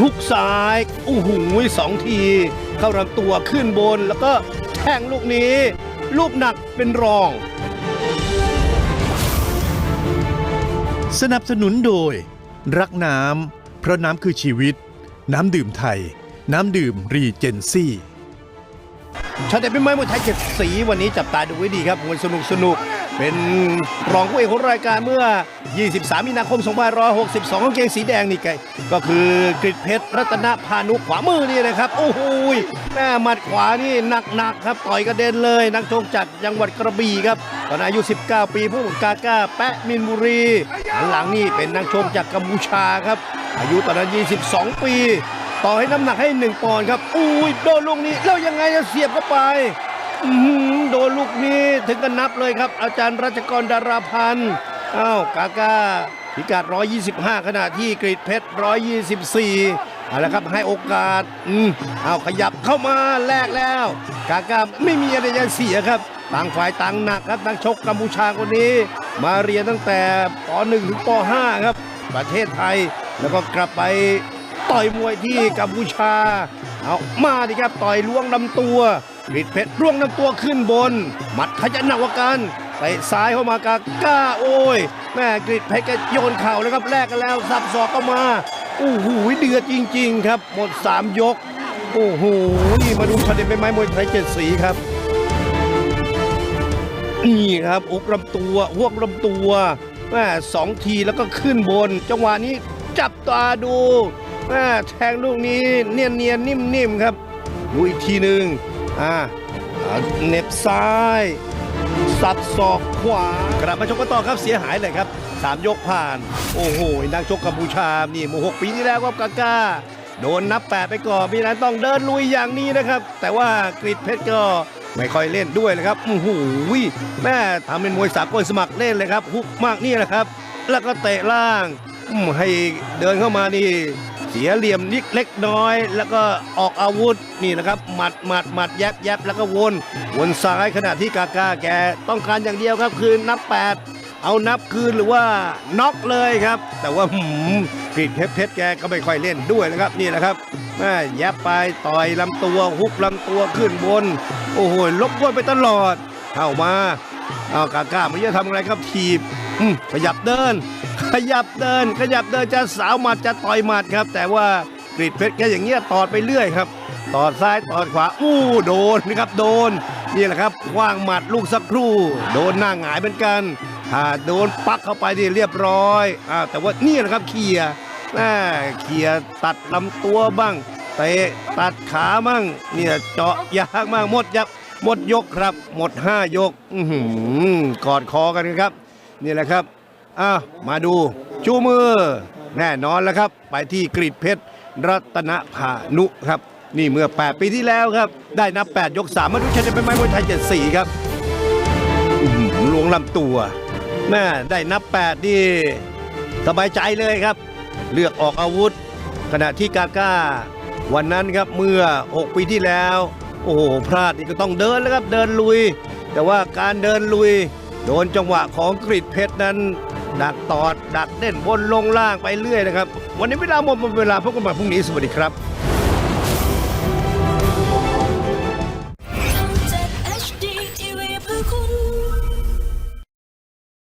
ฮุกซ้ายโอ้โหสองที เข้าลำตัวขึ้นบนแล้วก็แทงลูกนี้ ลูกหนักเป็นรอง สนับสนุนโดย รักน้ำเพราะน้ำคือชีวิต น้ำดื่มไทย น้ำดื่มรีเจนซี่ชาเด็ดเป็นไม้มวยไทยเจ็ดสีวันนี้จับตาดูไว้ดีครับมวยสนุกสนุก เป็นรองผู้เอกของรายการเมื่อ 23 มีนาคม 2562กางเกงสีแดงนี่ไงก็คือกริดเพชรรัตนพานุขวามือนี่นะครับ โอ้โหยแม่หมัดขวานี่หนักๆครับต่อยกระเด็นเลย นักชกจากจังหวัดกระบี่ครับตอนอายุ 19 ปีผู้กาก้าแปะมินบุรีหันหลังนี่เป็นนักชกจากกัมพูชาครับ อายุตอนนั้น 22 ปี ต่อให้น้ำหนักให้หนึ่งปอนด์ครับอุ้ยโดนลูกนี้แล้วยังไงจะเสียบเข้าไป โดนลูกนี้ถึงกันนับเลยครับ อาจารย์รัชกรดาราพันธ์อ้าวกาก้าพิกัด 125 ขณะที่กรีดเพชร 124เอาละครับให้โอกาสอืมเอาขยับเข้ามาแลกแล้ว กาก้าไม่มีอะไรจะเสียครับต่างฝ่ายต่างหนักครับนักชกกัมพูชาคนนี้ มาเรียนตั้งแต่ป .1 ถึงป .5 ครับ ประเทศไทยแล้วก็กลับไปต่อยมวยที่กัมพูชาเอามาดิครับต่อยล้วงลำตัว กรีดเพชรล่วงลำตัวขึ้นบน หมัดขยันหนักกว่ากันเตะซ้ายเข้ามากาก้าโอ้ยแม่กรีดเพชรก็โยนเข่าแล้วครับแลกกันแล้วสับศอกเข้ามาโอ้โหเดือดจริง ๆ ครับ หมด 3 ยก โอ้โหนี่มาดูประเด็นเป็นไม้มวยไทยเจ็ดสีครับนี่ครับอุกลำตัวหวกลำตัวแม่สองทีแล้วก็ขึ้นบน จังหวะนี้จับตาดูแม่แทงลูกนี้เนียนเนียนๆนิ่มๆครับดูอีกทีหนึ่ง อ่าเน็บซ้าย สับศอกขวากลับมาชกกันต่อครับเสียหายเลยครับสามยกผ่าน โอ้โหนักชกกัมพูชานี่หมู่หกปีที่แล้วครับกาก้าโดนนับแปดไปก่อนพี่นั้นต้องเดินลุยอย่างนี้นะครับ แต่ว่ากรีดเพชรก็ไม่ค่อยเล่นด้วยเลยครับโอ้โหแม่ทำเป็นมวยสากลสมัครเล่นเลยครับฮุกมากนี่แหละครับ แล้วก็เตะล่างให้เดินเข้ามานี่ เสียเหลี่ยมนิดเล็กน้อย แล้วก็ออกอาวุธนี่นะครับหมัดหมัดหมัดแยบแยบแล้วก็วนวนซ้ายขณะที่กาก้าแกต้องการอย่างเดียวครับคือนับแปดเอานับคืนหรือว่าน็อกเลยครับ แต่ว่าหืมกรีดเพชรเพชรแกก็ไม่ค่อยเล่นด้วยนะครับนี่แหละครับแม่แยบไปต่อยลำตัวฮุกลำตัวขึ้นบน โอ้โหลบกวนไปตลอดเข้ามาเอากาก้าไม่รู้จะทำอะไรครับทีบขยับเดิน ขยับเดิน ขยับเดินจะสาวหมัดจะต่อยหมัดครับ แต่ว่ากรีดเพชรแกอย่างเงี้ยตอดไปเรื่อยครับตอดซ้ายตอดขวาอู้โดนนะครับโดนนี่แหละครับว่างหมัดลูกสักครู่ โดนหน้าหงายเหมือนกันถ้าโดนปักเข้าไปนี่เรียบร้อยอ่าแต่ว่านี่แหละครับเคลียร์แม่เคียร์ตัดลำตัวบ้างเตะตัดขาบ้างเนี่ยเจาะยากมากหมดยับหมดยกครับ หมด 5 ยกอืกอดคอกันครับ นี่แหละครับ อ้ามาดูชูมือ แน่นอนแล้วครับ ไปที่กรีดเพชรรัตนพานุครับ นี่เมื่อ 8 ปีที่แล้วครับ ได้นับ 8 ยก 3 มาดูชัยจะเป็นไม้มวยไทย 74 ครับลวงลำตัวแม่ได้นับ 8 นี่ สบายใจเลยครับ เลือกออกอาวุธ ขณะที่กาก้า วันนั้นครับเมื่อ 6 ปีที่แล้ว โอ้โหพลาดนี่ก็ต้องเดินแล้วครับเดินลุย แต่ว่าการเดินลุย โดนจังหวะของกริดเพชรนั้น ดักตอด ดักเด่นบนลงล่างไปเรื่อยนะครับ วันนี้เวลาหมดหมดเวลาพบกันใหม่พรุ่งนี้สวัสดีครับ